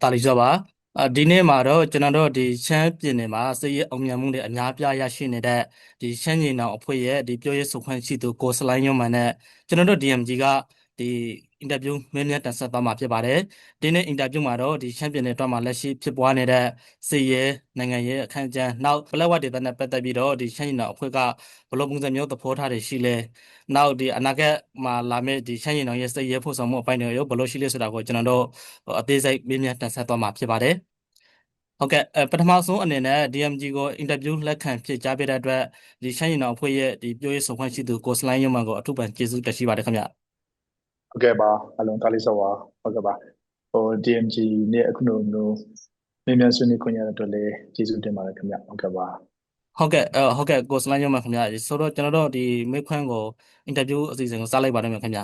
တာလီစောပါအာဒီနေ့မှာတော့ကျွန်တော်တို့ဒီရှမ်းပြည်နယ်မှာစစ်ရေးအောင်မြင်မှုတွေအများပြားရရှိနေတဲ့ဒီရှမ်းပြည်နယ်အဖွဲ့ရဲ့ဒီပြောရေးဆိုခွင့်ရှိသူကိုစလိုင်းညွန့်မန်နဲ့ကျွန်တော်တို့ DMG က ဒီအင်တာဗျူးမင်းမြတ်တင်ဆက်သွားမှာဖြစ်ပါတယ်ဒီနေ့အင်တာဗျူးမှာတော့ဒီရှမ်းပြည်နယ်အတွက်မှာလက်ရှိဖြစ်ပွားနေတဲ့စစ်ရေးနိုင်ငံရေးအခန့်အကျန်းနောက်ပလက်ဝဒေသနဲ့ပတ်သက်ပြီးတော့ဒီရှမ်းပြည်နယ်အဖွဲ့ကဘယ်လိုပုံစံမျိုးသဘောထားတွေရှိလဲနောက်ဒီအနာဂတ်မှာလာမယ့်ဒီရှမ်းပြည်နယ်ရဲ့စစ်ရေးဖို့ဆောင်မှုအပိုင်းတွေရောဘယ်လိုရှိလဲဆိုတာကိုကျွန်တော်တို့အသေးစိတ်မင်းမြတ်တင်ဆက်သွားမှာဖြစ်ပါတယ်ဟုတ်ကဲ့အဲပထမဆုံးအနေနဲ့ DMG ကိုအင်တာဗျူးလက်ခံဖြစ်ကြားပေးတဲ့အတွက်ဒီရှမ်းရင်တော်အဖွဲ့ရဲ့ဒီပြောရေးဆိုခွင့်ရှိသူကိုစလိုင်းရုံမန်ကိုအထူးပန်ကျေးဇူးတင်ရှိပါတယ်ခင်ဗျ ဟုတ်ကဲ့ပါအလုံးတားလေးစောပါဟုတ်ကဲ့ပါဟို DMG နဲ့အခုလိုမျိုးမြင်မြန်ဆွေးနွေးခွင့်ရတဲ့အတွက်လည်းကျေးဇူးတင်ပါတယ်ခင်ဗျဟုတ်ကဲ့ပါဟုတ်ကဲ့ဟုတ်ကဲ့ကိုစလိုင်းရုံမန်ခင်ဗျဆိုတော့ကျွန်တော်တို့ဒီမိခွန်းကိုအင်တာဗျူးအစီအစဉ်ကိုစလိုက်ပါတော့မယ်ခင်ဗျ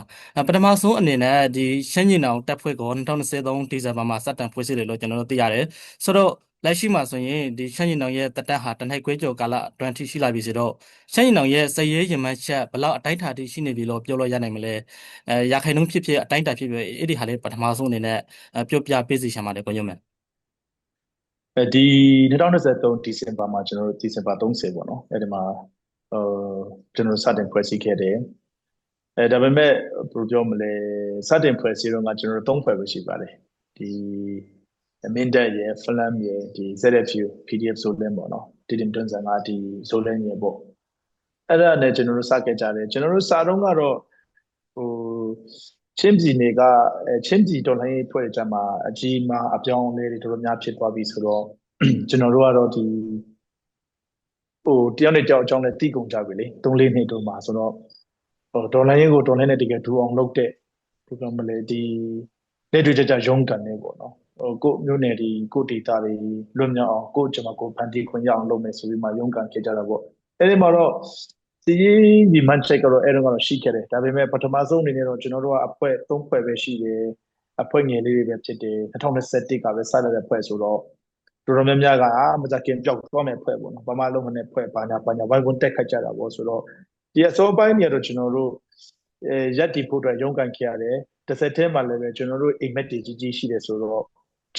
ပထမဆုံးအနေနဲ့ဒီရှမ်းရင်တော်တက်ဖွဲ့ကို2023ဒီဇင်ဘာမှာစတင်ဖွဲ့စည်းတယ်လို့ကျွန်တော်တို့သိရတယ်ဆိုတော့ လက်ရှိမှာဆိုရင်ဒီရှမ်းရင်တောင်ရဲ့တက်တက်ဟာတနက်ခွဲကျော်ကာလအတွင်းထိရှိလာပြီဆိုတော့ရှမ်းရင်တောင်ရဲ့စည်ရေးရမန်းချက်ဘလောက်အတိုင်းတာထိရှိနေပြီလို့ပြောလို့ရနိုင်မလဲအဲရခိုင်နှုန်းဖြစ်ဖြစ်အတိုင်းတာဖြစ်ဖြစ်အဲ့ဒီဟာလေးပထမဆုံးအနေနဲ့ပြောပြပေးစီချင်ပါတယ်ကိုညွန့်မယ်အဲဒီ2023ဒီဇင်ဘာမှာကျွန်တော်တို့ဒီဇင်ဘာ30ပေါ့နော်အဲဒီမှာဟိုကျွန်တော်စတင်ဖွဲ့စည်းခဲ့တယ်အဲဒါပေမဲ့ဘယ်လိုပြောမလဲစတင်ဖွဲ့စည်းတော့ကကျွန်တော်တို့၃ဖွဲ့ပဲရှိပါတယ်ဒီ မင်းတက်ရဲ့ film ရဲ့ဒီ ZFU PDF ဆိုလင်းပေါ့နော်ဒီတင်တွန်းဆန်ကဒီဆိုလင်းရဲ့ပေါ့အဲ့ဒါနဲ့ကျွန်တော်တို့စခဲ့ကြတယ်ကျွန်တော်တို့စာတော့ကတော့ဟိုချင်းပြည်နယ်ကချင်းပြည်တော်လှန်ရေးဖွဲ့ကြမှာအကြီးမားအပြောင်းအလဲတွေတော်တော်များဖြစ်သွားပြီဆိုတော့ကျွန်တော်တို့ကတော့ဒီဟိုတယောက်နဲ့တယောက်အကြောင်းနဲ့တိကုန်ကြပြီလေ၃၄နှစ်တုန်းမှာဆိုတော့ဟိုဒေါ်လာရင်းကိုဒေါ်လာနဲ့တကယ်ဒူအောင်လုပ်တဲ့ဘယ်လိုမလဲဒီလက်တွေ့ကြကြရုံးကန်နေပေါ့နော် ဟိုကိုမျိုးနယ်ဒီကိုဒေတာတွေလွတ်မြောက်အောင်ကိုကျွန်တော်ကိုဖန်တီးခွင့်ရအောင်လုပ်မယ်ဆိုပြီးမှရုံးကန်ဖြစ်ကြတာပေါ့အဲဒီမှာတော့စီးဒီမန်ချက်ကတော့အဲ့တော့ကတော့ရှိခဲ့တယ်ဒါပေမဲ့ပထမဆုံးအနေနဲ့တော့ကျွန်တော်တို့ကအဖွဲ့၃ဖွဲ့ပဲရှိတယ်အဖွဲ့ငယ်လေးတွေပဲဖြစ်တယ်2021ကပဲစတဲ့ဖွဲ့ဆိုတော့တော်တော်များများကအာမကြခင်ပျောက်သွားမယ်ဖွဲ့ပေါ့နော်ဘာမှလုံးမနဲ့ဖွဲ့ဘာညာဘာညာဝိုင်းဝန်းတက်ခတ်ကြတာပေါ့ဆိုတော့ဒီအစောပိုင်းတွေကတော့ကျွန်တော်တို့အဲရက်တီဖို့အတွက်ရုံးကန်ခဲ့ရတယ်တစ်ဆက်တည်းမှာလည်းပဲကျွန်တော်တို့အိမ်မက်တွေကြီးကြီးရှိတယ်ဆိုတော့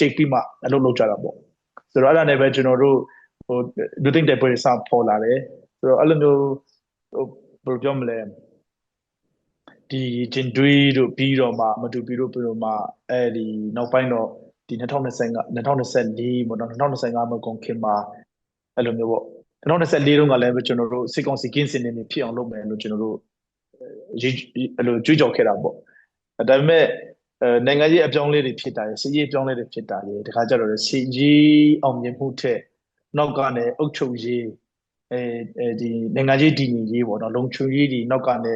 ချိန်ပြီးမှအလုပ်လုပ်ကြတာပေါ့ဆိုတော့အဲ့ဒါနဲ့ပဲကျွန်တော်တို့ဟိုလူသိမ့်တဲ့ပွဲစပေါ်လာတယ်ဆိုတော့အဲ့လိုမျိုးဟိုဘယ်လိုပြောမလဲဒီဂျင်ဒွေးတို့ပြီးတော့မှမတူပြီးတော့ပြီးတော့မှအဲ့ဒီနောက်ပိုင်းတော့ဒီ2025 2024ပေါ့နော်2025မှာကုန်ခင်မှာအဲ့လိုမျိုးပေါ့2024တုန်းကလည်းကျွန်တော်တို့စစ်ကောင်စီကင်းစင်နေဖြစ်အောင်လုပ်မယ်လို့ကျွန်တော်တို့အဲ့လိုကြွေးကြော်ခဲ့တာပေါ့ဒါပေမဲ့ အဲနိုင်ငံရေးအပြောင်းလဲတွေဖြစ်တာရယ်စီရေးအပြောင်းလဲတွေဖြစ်တာရယ်တခါကျတော့စီရေးအောင်မြင်မှုထက်နောက်ကနေအုပ်ချုပ်ရေးအဲဒီနိုင်ငံရေးတည်ငြိမ်ရေးပေါ့နော်လုံခြုံရေးဒီနောက်ကနေ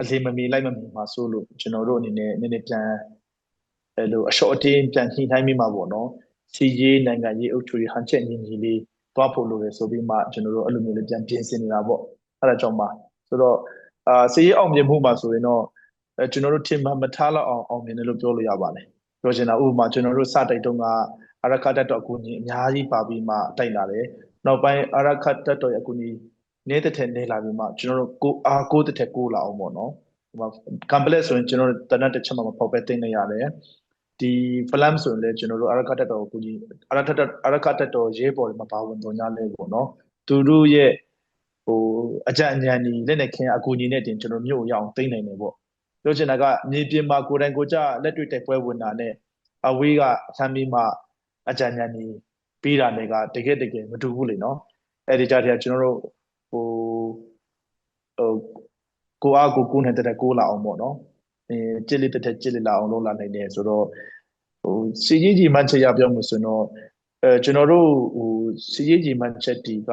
အလေးမမီလိုက်မမီမှာဆိုလို့ကျွန်တော်တို့အနေနဲ့နည်းနည်းပြန်အဲလိုအလျှော့အတင်းပြန်ညှိနှိုင်းမိမှာပေါ့နော်စီရေးနိုင်ငံရေးအုပ်ချုပ်ရေးဟန်ချက်ညီညီလေးသွားဖို့လိုတယ်ဆိုပြီးမှကျွန်တော်တို့အဲ့လိုမျိုးလေးပြန်ပြင်ဆင်နေတာပေါ့အဲ့ဒါကြောင့်ပါဆိုတော့အာစီရေးအောင်မြင်မှုမှာဆိုရင်တော့ အဲကျွန်တော်တို့ထင်မှမထားလောက်အောင်အောင်မြင်တယ်လို့ပြောလို့ရပါတယ်ပြောချင်တာဥပမာကျွန်တော်တို့စတိုက်တုန်းကအရခတ်တက်တော်အကူကြီးအများကြီးပါပြီးမှတိုက်လာတယ်နောက်ပိုင်းအရခတ်တက်တော်ရဲ့အကူကြီးနေတဲ့ထဲနေလာပြီးမှကျွန်တော်တို့ကိုအားကိုတဲ့ထဲကိုလာအောင်ပေါ့နော်ဟိုမှာကမ်ပလက်ဆိုရင်ကျွန်တော်တို့တနတ်တစ်ချက်မှမပေါက်ပဲတင်နေရတယ်ဒီဖလမ်ဆိုရင်လည်းကျွန်တော်တို့အရခတ်တက်တော်ကိုကြီးအရခတ်တက်အရခတ်တက်တော်ရေးပေါ်မှာပါဝင်တော်ညာလဲပေါ့နော်သူတို့ရဲ့ဟိုအကြံဉာဏ်ကြီးလက်နဲ့ခင်းအကူကြီးနဲ့တင်ကျွန်တော်မြို့ရအောင်သိမ့်နိုင်တယ်ပေါ့ ပြောချင်တာကမြေပြင်မှာကိုယ်တိုင်ကိုကြလက်တွေ့တိုက်ပွဲဝင်တာနဲ့အဝေးကဆမ်းပြီးမှအကြံဉာဏ်ကြီးပြီးတာတွေကတကယ်တကယ်မတူဘူးလေနော်အဲ့ဒီကြတဲ့ကျွန်တော်တို့ဟိုဟိုကိုအားကိုကိုနဲ့တက်ကိုလာအောင်ပေါ့နော်အဲကြစ်လက်တက်ကြစ်လက်လာအောင်လုပ်လာနိုင်တယ်ဆိုတော့ဟိုစီကြီးကြီးမှချက်ရပြောမှုဆိုတော့အဲကျွန်တော်တို့ဟိုစီကြီးကြီးမှချက်တီက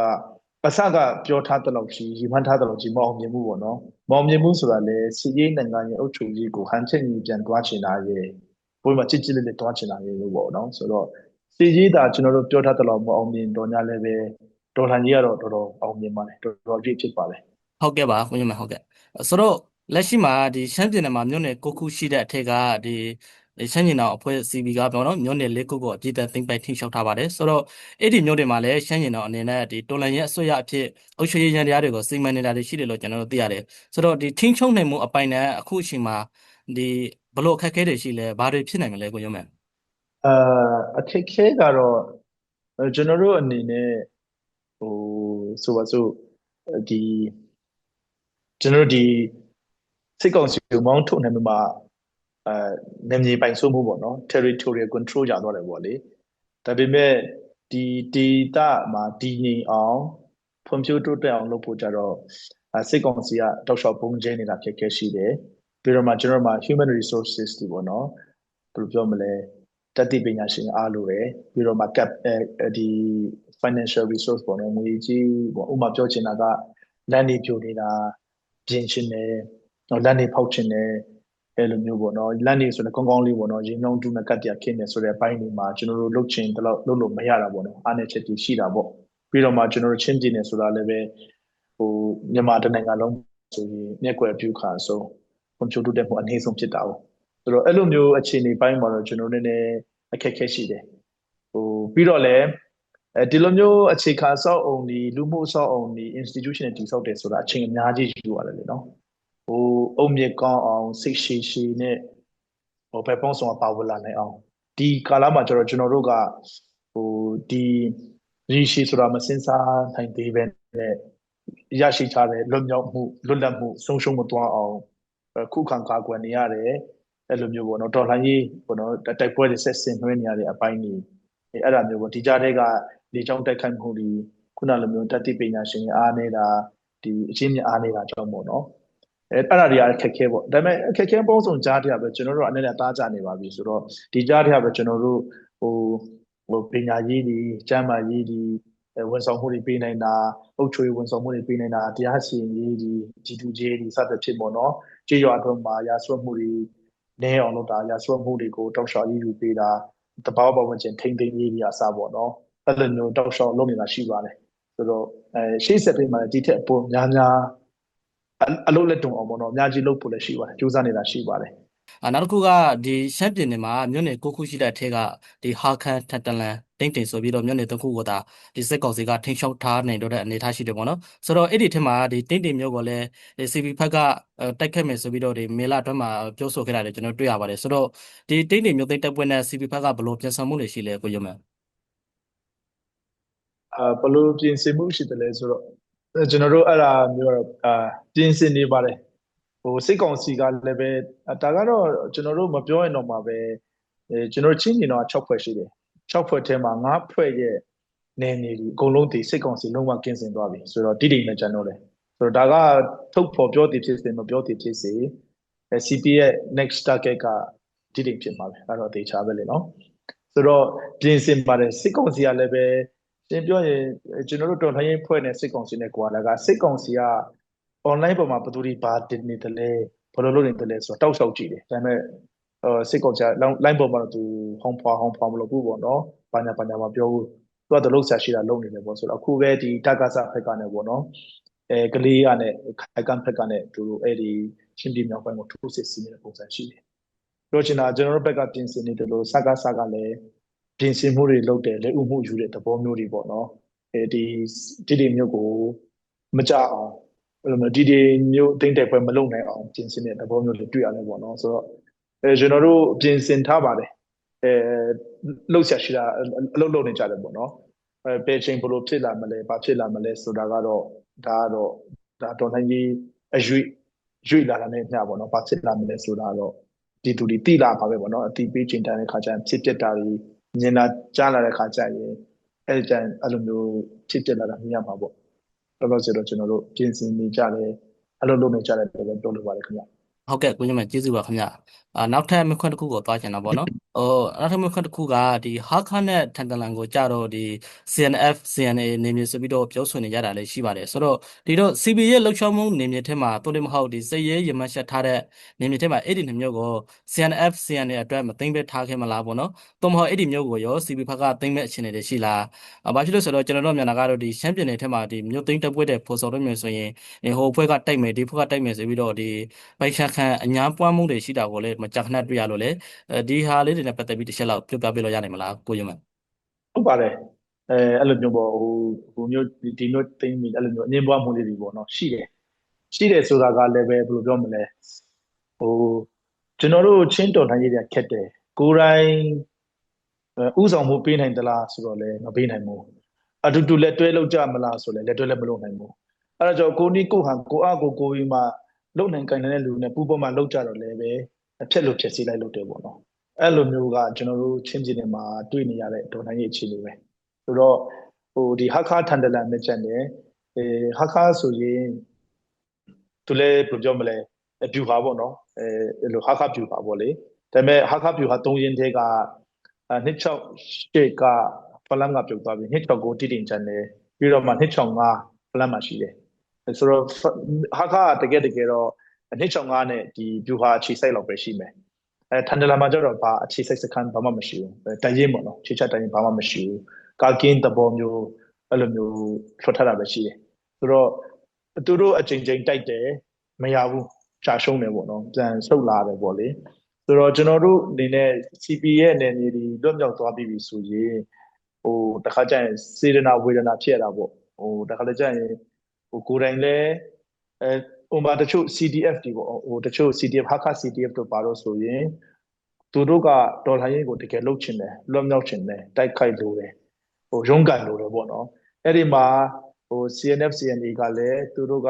အစကပြောထားတဲ့လောက်ကြီးရည်မှန်းထားတဲ့လောက်ကြီးမအောင်မြင်မှုပေါ့နော်မအောင်မြင်မှုဆိုတာလေစီရေးနိုင်ငံရဲ့အုပ်ချုပ်ရေးကိုဟန်ချက်ညီပြန်တွားချင်တာရဲ့ဘိုးမှာချစ်ချစ်လေးလေးတွားချင်တာရဲ့လို့ပေါ့နော်ဆိုတော့စီရေးတာကျွန်တော်တို့ပြောထားတဲ့လောက်မအောင်မြင်တော့ညာလည်းပဲဒေါ်လာကြီးကတော့တော်တော်အောင်မြင်ပါတယ်တော်တော်ပြည့်ဖြစ်ပါတယ်ဟုတ်ကဲ့ပါခင်ဗျာဟုတ်ကဲ့ဆိုတော့လက်ရှိမှာဒီရှမ်းပြည်နယ်မှာမြို့နယ်6ခုရှိတဲ့အထက်ကဒီ ရှမ်းပြည်နယ်အဖွဲ့ CB ကပြောတော့မြို့နယ်၄ခုကိုအပြည့်အသိမ်းပိုက်ထိန်းချုပ်ထားပါတယ်ဆိုတော့အဲ့ဒီမြို့တွေမှာလည်းရှမ်းပြည်နယ်အနေနဲ့ဒီတော်လန်ရဲ့အစိုးရအဖြစ်အုပ်ချုပ်ရေးရန်တရားတွေကိုစီမံနေတာတွေရှိတယ်လို့ကျွန်တော်တို့သိရတယ်ဆိုတော့ဒီထိန်းချုပ်နိုင်မှုအပိုင်းနဲ့အခုအချိန်မှာဒီဘလို့အခက်အခဲတွေရှိလဲဘာတွေဖြစ်နိုင်မလဲကိုရုံးမယ်အာအခက်ခဲကတော့အဲကျွန်တော်တို့အနေနဲ့ဟိုဆိုပါစို့ဒီကျွန်တော်တို့ဒီစစ်ကောင်စီကိုမောင်းထုတ်နေမှာ အဲနေမြေပိုင်ဆိုးမှုပေါ့နော် territorial control ကြသွားတယ်ပေါ့လေဒါပေမဲ့ဒီဒေတာမှာတည်ငြိမ်အောင်ဖွံ့ဖြိုးတိုးတက်အောင်လုပ်ဖို့ကြတော့အဲစစ်ကောင်စီကတောက်လျှောက်ပုံကျင်းနေတာဖြစ်ခဲ့ရှိတယ်ပြီးတော့မှကျွန်တော်တို့မှာ human resources တွေပေါ့နော်ဘယ်လိုပြောမလဲတတိပညာရှင်အားလိုတယ်ပြီးတော့မှ cap အဲဒီ financial resource ပေါ့နော်ငွေကြီးပေါ့ဥပမာပြောချင်တာကလမ်းတွေပြိုနေတာပြင်ချင်တယ်တော့လမ်းတွေဖောက်ချင်တယ် အဲ့လိုမျိုးပေါ့နော်လမ်းတွေဆိုတော့ကောင်းကောင်းလေးပေါ့နော်ရေနှောင်းတူနဲ့ကတ်တရခင်းနေဆိုတဲ့အပိုင်းတွေမှာကျွန်တော်တို့လုတ်ချင်တလို့လုတ်လို့မရတာပေါ့နော်အားနည်းချက်တွေရှိတာပေါ့ပြီးတော့မှကျွန်တော်တို့ချင်းပြည်နယ်ဆိုတာလည်းပဲဟိုမြန်မာတနိုင်ငံလုံးဆိုရင်မျက်ကွယ်ပြုခါဆုံးကွန်ပျူတာတက်မှုအနည်းဆုံးဖြစ်တာပေါ့ဆိုတော့အဲ့လိုမျိုးအခြေအနေပိုင်းမှာတော့ကျွန်တော်တို့နည်းနည်းအခက်အခဲရှိတယ်ဟိုပြီးတော့လည်းအဲဒီလိုမျိုးအခြေခံစောက်အောင်ဒီလူမှုစောက်အောင်ဒီ institution တွေတည်ဆောက်တယ်ဆိုတာအချိန်အများကြီးယူရတယ်လေနော် ဟိုအုံမြင့်ကောင်းအောင်စိတ်ရှိရှိနဲ့ဟိုဘယ်ပေါင်းဆောင်ပါဝလာနိုင်အောင်ဒီကာလမှာကျတော့ကျွန်တော်တို့ကဟိုဒီရီရှိဆိုတာမစင်စားနိုင်သေးပဲနဲ့ရရှိထားတဲ့လွတ်မြောက်မှုလွတ်လပ်မှုဆုံးရှုံးမသွားအောင်ခုခံကာကွယ်နေရတယ်အဲ့လိုမျိုးပေါ့နော်တော်လှန်ရေးပေါ့နော်တိုက်ပွဲတွေဆက်ဆင်နှွှဲနေရတဲ့အပိုင်းကြီးအဲ့ဒါမျိုးပေါ့ဒီကြားထဲကလေကြောင်းတိုက်ခိုက်မှုတွေခုနလိုမျိုးတတိပညာရှင်အားနေတာဒီအချင်းမြအားနေတာကြောင့်ပေါ့နော် အဲအဲ့ဒါတွေကအခက်ခဲပေါ့ဒါပေမဲ့အခက်ခဲပုံစုံကြားတဲ့ပဲကျွန်တော်တို့အနေနဲ့တားကြနေပါပြီဆိုတော့ဒီကြားတဲ့ပဲကျွန်တော်တို့ဟိုဟိုပညာရေးတွေကျမ်းမာရေးတွေဝန်ဆောင်မှုတွေပေးနိုင်တာအုပ်ချုပ်ရေးဝန်ဆောင်မှုတွေပေးနိုင်တာတရားစီရင်ရေးတွေ G2J တွေစသဖြင့်ပေါ့နော်ကြေးရွာအတွင်းမှာရာဆွတ်မှုတွေနဲအောင်လုပ်တာရာဆွတ်မှုတွေကိုတောက်လျှောက်ရေးယူပေးတာတဘာဝပတ်ဝန်းကျင်ထိမ့်သိမ်းရေးတွေအစပေါ့နော်အဲ့လိုမျိုးတောက်လျှောက်လုပ်နေတာရှိပါတယ်ဆိုတော့အဲရှေ့ဆက်ပြီးမှဒီထက်ပိုများများ အလုပ်လက်တုံအောင်ပေါ့နော်အများကြီးလုပ်ဖို့လည်းရှိပါတယ်ကြိုးစားနေတာရှိပါတယ်အာနောက်တစ်ခုကဒီရှမ်းပြည်နယ်မှာမြို့နယ်9ခုရှိတဲ့အထက်ကဒီဟာခန်ထက်တလန်တိမ့်တိမ်ဆိုပြီးတော့မြို့နယ်3ခုကိုသာဒီစစ်ကောင်စီကထိန်းချုပ်ထားနိုင်တော့တဲ့အနေအထားရှိတယ်ပေါ့နော်ဆိုတော့အဲ့ဒီထက်မှာဒီတိမ့်တိမ်မြို့ကိုလည်းဒီ CP ဖက်ကတိုက်ခတ်မယ်ဆိုပြီးတော့ဒီမေလာအတွင်းမှာပြောဆိုခဲ့တာလည်းကျွန်တော်တွေ့ရပါတယ်ဆိုတော့ဒီတိမ့်တိမ်မြို့သိမ်းတပ်ပွဲနဲ့ CP ဖက်ကဘယ်လိုပြင်ဆင်မှုတွေရှိလဲကိုရုံးမအာဘယ်လိုပြင်ဆင်မှုရှိတယ်လဲဆိုတော့ ကျွန်တော်တို့အဲ့ဒါမျိုးတော့အာပြင်ဆင်နေပါတယ်ဟိုစိတ်ကောင်စီကလည်းပဲဒါကတော့ကျွန်တော်တို့မပြောရင်တော့မှပဲအဲကျွန်တော်ချင်းကျင်တော့6ဖွဲ့ရှိတယ်6ဖွဲ့ထဲမှာ9ဖွဲ့ရဲ့နေနေဒီအကုန်လုံးဒီစိတ်ကောင်စီလုံးဝကင်းစင်သွားပြီဆိုတော့တိတိနဲ့ကျွန်တော်လည်းဆိုတော့ဒါကထုတ်ဖော်ပြောတည်ဖြစ်စေမပြောတည်ဖြစ်စေ CP ရဲ့ next target ကတိတိဖြစ်မှာပဲအဲ့တော့တေချာပဲလေနော်ဆိုတော့ပြင်ဆင်ပါတယ်စိတ်ကောင်စီကလည်းပဲ ရှင်းပြောရင်ကျွန်တော်တို့တော်လှန်ရေးဖွဲ့နေစိတ်ကောင်စီနဲ့ကွာလာကစိတ်ကောင်စီက online ပေါ်မှာဘယ်သူတွေဘာတင်နေတယ်လဲဘယ်လိုလုပ်နေတယ်လဲဆိုတော့တောက်လျှောက်ကြည့်တယ်ဒါပေမဲ့ဟိုစိတ်ကောင်စီက line ပေါ်မှာသူဟောင်းဖွာဟောင်းဖွာမလုပ်ဘူးပေါ့နော်ဘာညာဘာညာမပြောဘူးသူကတလို့ဆက်ရှိတာလုပ်နေတယ်ပေါ့ဆိုတော့အခုပဲဒီတက္ကသဖက်ကနေပေါ့နော်အဲကလေးရနဲ့ခိုင်ကန်ဖက်ကနေသူအဲ့ဒီရှင်းပြမြောက်ပိုင်းကိုထိုးစစ်စီနေတဲ့ပုံစံရှိတယ်ပြောချင်တာကျွန်တော်တို့ဘက်ကပြင်ဆင်နေတယ်လို့စကားစကားလည်း ပြင်ဆင်မှုတွေလုပ်တယ်လက်ဥမှုယူတဲ့သဘောမျိုးတွေပေါ့နော်အဲဒီဒီဒီမျိုးကိုမကြအောင်အဲ့လိုမျိုးဒီဒီမျိုးအသိတဲ့ပွဲမလုပ်နိုင်အောင်ပြင်ဆင်တဲ့သဘောမျိုးတွေတွေ့ရတယ်ပေါ့နော်ဆိုတော့အဲကျွန်တော်တို့ပြင်ဆင်ထားပါတယ်အဲလှုပ်ရှားရှိတာအလုပ်လုပ်နေကြတယ်ပေါ့နော်အဲဘယ်ချိန်ဘလို့ဖြစ်လာမလဲဘာဖြစ်လာမလဲဆိုတာကတော့ဒါကတော့ဒါတော်နိုင်ကြီးအရွေ့ရွေ့လာတာနဲ့မျှပေါ့နော်ဘာဖြစ်လာမလဲဆိုတာတော့ဒီသူတွေတိလာပါပဲပေါ့နော်အတိပေးချိန်တိုင်းတဲ့ခါကျရင်ဖြစ်ပျက်တာတွေ မြင်လာကြားလာတဲ့ခါကျရင်အဲ့ဒီကျရင်အဲ့လိုမျိုးဖြစ်ပျက်လာတာမြင်ရမှာပေါ့တော်တော်ဆိုတော့ကျွန်တော်တို့ပြင်ဆင်နေကြတယ်အဲ့လိုလုပ်နေကြတယ်လို့ပြောလို့ပါတယ်ခင်ဗျဟုတ်ကဲ့ကိုညမကျေးဇူးပါခင်ဗျအာနောက်ထပ်မခွန်းတစ်ခုကိုသွားချင်တာပေါ့နော် ဟိုနောက်ထပ်မခွန်းတစ်ခုကဒီဟာခါနဲ့ထန်တလန်ကိုကြတော့ဒီ CNF CNA နေမြေဆိုပြီးတော့ပြောဆိုနေကြတာလည်းရှိပါတယ်ဆိုတော့ဒီတော့ CB ရဲ့လှုပ်ရှားမှုနေမြေထဲမှာတိုးလည်းမဟုတ်ဒီစက်ရဲရမတ်ရှက်ထားတဲ့နေမြေထဲမှာအဲ့ဒီနှမျိုးကို CNF CNA အတွက်မသိမ့်ပဲထားခဲ့မလားပေါ့နော်သို့မဟုတ်အဲ့ဒီမျိုးကိုရော CB ဘက်ကသိမ့်မဲ့အခြေအနေတွေရှိလားဘာဖြစ်လို့ဆိုတော့ကျွန်တော်တို့မြန်မာကတော့ဒီရှမ်းပြည်နယ်ထဲမှာဒီမြို့သိမ်းတပ်ပွဲတဲ့ဖော်ဆောင်ရမယ်ဆိုရင်ဟိုဘက်ကတိုက်မယ်ဒီဘက်ကတိုက်မယ်ဆိုပြီးတော့ဒီပိုက်ခန့်ခန့်အညာပွားမှုတွေရှိတာကိုလည်းမကြခဏတွေ့ရလို့လေဒီဟာလေးတွေနဲ့ပတ်သက်ပြီးတစ်ချက်လောက်ပြောပြပေးလို့ရနိုင်မလားကိုယမန်ဟုတ်ပါတယ်အဲအဲ့လိုမျိုးပေါ့ဟိုဟိုမျိုးဒီမျိုးသိမ်းပြီးအဲ့လိုမျိုးအငင်းပွားမှုလေးတွေပေါ့နော်ရှိတယ်ရှိတယ်ဆိုတာကလည်းပဲဘယ်လိုပြောမလဲဟိုကျွန်တော်တို့ချင်းတော်နိုင်ရတဲ့ခက်တယ်ကိုယ်တိုင်ဥဆောင်မှုပေးနိုင်သလားဆိုတော့လည်းမပေးနိုင်ဘူးအတူတူလက်တွဲလောက်ကြမလားဆိုလည်းလက်တွဲလည်းမလုပ်နိုင်ဘူးအဲ့ဒါကြောင့်ကိုနီးကိုဟန်ကိုအကိုကိုကြီးမှလုံနိုင်ကိုင်တဲ့လူနဲ့ပူပေါ်မှလောက်ကြတော့လည်းပဲအဖြစ်လို့ဖြစ်စီလိုက်လို့တယ်ပေါ့နော် အဲ့လိုမျိုးကကျွန်တော်တို့ချင်းပြည်နယ်မှာတွေ့နေရတဲ့ဒေါ်နိုင်ရဲ့အခြေအနေပဲဆိုတော့ဟိုဒီဟာခါထန်ဒလန်နဲ့ချက်တယ်အဲဟာခါဆိုရင်သူလည်းဘယ်လိုပြောမလဲပြူဟာပေါ့နော်အဲလိုဟာခါပြူဟာပေါ့လေဒါပေမဲ့ဟာခါပြူဟာ၃ရင်တဲကနှစ်6ရှေ့ကဖလမ်ကပြုတ်သွားပြီနှစ်6ကိုတိတိကျန်တယ်ပြီးတော့မှနှစ်6 5ဖလမ်မှာရှိတယ်ဆိုတော့ဟာခါတကယ်တကယ်တော့နှစ်6 5နဲ့ဒီပြူဟာအခြေစိုက်လောက်ပဲရှိမယ် အဲထန်ဒလာမှာကျတော့ဘာအခြေစိုက်စခန်းဘာမှမရှိဘူးတရင်ပေါ့နော်ခြေချက်တရင်ဘာမှမရှိဘူးကာကင်းတဘောမျိုးအဲ့လိုမျိုးထွက်ထတာပဲရှိတယ်ဆိုတော့သူတို့အချိန်ချင်းတိုက်တယ်မရဘူးရှာရှုံးတယ်ပေါ့နော်ပြန်ဆုတ်လာတယ်ပေါ့လေဆိုတော့ကျွန်တော်တို့အနေနဲ့ CP ရဲ့အနေနဲ့ဒီလွတ်မြောက်သွားပြီဆိုရင်ဟိုတခါကျရင်စေတနာဝေဒနာဖြစ်ရတာပေါ့ဟိုတခါလည်းကျရင်ဟိုကိုယ်တိုင်လည်းအဲ ဥမာတချို့ CDF တွေပေါ့ဟိုတချို့ CDF ဟာခ CDF တို့ပါတော့ဆိုရင်သူတို့ကဒေါ်လာရင်းကိုတကယ်လှုပ်ချင်တယ်လွတ်မြောက်ချင်တယ်တိုက်ခိုက်လို့တယ်ဟိုရုန်းကန်လို့တယ်ပေါ့နော်အဲ့ဒီမှာဟို CNF CNA ကလည်းသူတို့က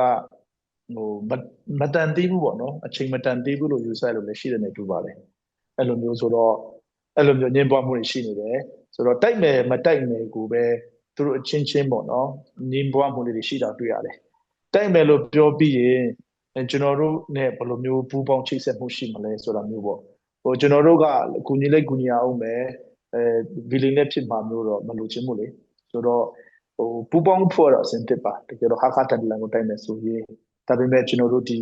ဟိုမတန်သေးဘူးပေါ့နော်အချိန်မတန်သေးဘူးလို့ယူဆလို့လည်းရှိတယ်နဲ့တူပါတယ်အဲ့လိုမျိုးဆိုတော့အဲ့လိုမျိုးညင်ပွားမှုတွေရှိနေတယ်ဆိုတော့တိုက်မယ်မတိုက်မယ်ကိုပဲသူတို့အချင်းချင်းပေါ့နော်ညင်ပွားမှုတွေရှိတာတွေ့ရတယ် တိုက်မယ်လို့ပြောပြီးရင်ကျွန်တော်တို့ ਨੇ ဘယ်လိုမျိုးပူးပေါင်းချိတ်ဆက်မှုရှိမလဲဆိုတာမျိုးပေါ့ဟိုကျွန်တော်တို့ကကူညီလိုက်ကူညီအောင်ပဲအဲဗီလီနဲ့ဖြစ်မှာမျိုးတော့မလိုချင်ဘူးလေဆိုတော့ဟိုပူပေါင်းဖို့တော့အဆင်သင့်ပါတကယ်တော့ဟာခါတန်လန်ကိုတိုက်မယ်ဆိုရင်ဒါပေမဲ့ကျွန်တော်တို့ဒီ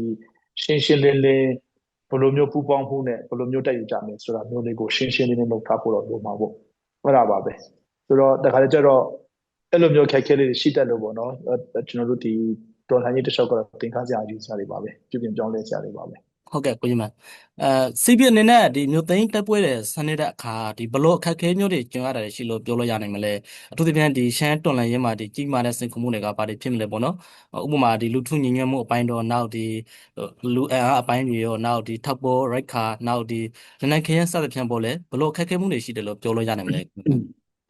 ရှင်းရှင်းလင်းလင်းဘယ်လိုမျိုးပူပေါင်းမှုနဲ့ဘယ်လိုမျိုးတိုက်ယူကြမယ်ဆိုတာမျိုးလေးကိုရှင်းရှင်းလင်းလင်းလုပ်ထားဖို့တော့လိုမှာပေါ့ဟုတ်တာပါပဲဆိုတော့တခါတည်းကျတော့အဲ့လိုမျိုးခက်ခဲလေးရှိတတ်လို့ပေါ့နော်ကျွန်တော်တို့ဒီ တော်လှန်ရေးတစ်လျှောက်ကတော့တင်ခါစရာအယူဆတွေပါပဲပြုပြင်ပြောင်းလဲစရာတွေပါပဲဟုတ်ကဲ့ကိုကြီးမန်အဲစီပီအနေနဲ့ဒီမြို့သိမ်းတက်ပွဲတဲ့ဆန်နေတဲ့အခါဒီဘလို့အခက်ခဲမျိုးတွေကျင်ရတာရှိလို့ပြောလို့ရနိုင်မလဲအထူးသဖြင့်ဒီရှမ်းတွန်လန်ရင်းမှာဒီကြီးမားတဲ့စင်ကူမှုတွေကဘာတွေဖြစ်မလဲပေါ့နော်ဥပမာဒီလူထုညီညွတ်မှုအပိုင်းတော့နောက်ဒီလူအင်အားအပိုင်းတွေရောနောက်ဒီထောက်ပေါ်ရိုက်ခါနောက်ဒီရနန်ခရင်စသဖြင့်ပေါ့လေဘလို့အခက်ခဲမှုတွေရှိတယ်လို့ပြောလို့ရနိုင်မလဲ